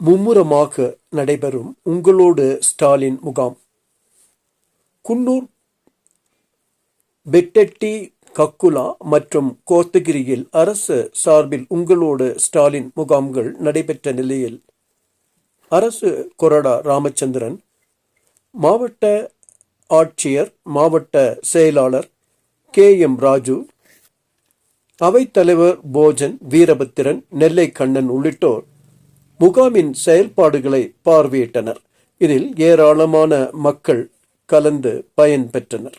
மும்முரமாக நடைபெறும் உங்களோடு ஸ்டாலின் முகாம். குன்னூர் பெட்டெட்டி கக்குலா மற்றும் கோத்தகிரியில் அரசு சார்பில் உங்களோடு ஸ்டாலின் முகாம்கள் நடைபெற்ற நிலையில் அரசு கொறடா ராமச்சந்திரன் மாவட்ட ஆட்சியர் மாவட்ட செயலாளர் கே. எம். ராஜு அவைத்தலைவர் போஜன் வீரபத்திரன் நெல்லை கண்ணன் உள்ளிட்டோர் முகாமின் செயல்பாடுகளை பார்வையிட்டனர். இதில் ஏராளமான மக்கள் கலந்து பயன்பெற்றனர்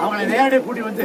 அவங்களை நேரடியாக கூட்டி வந்து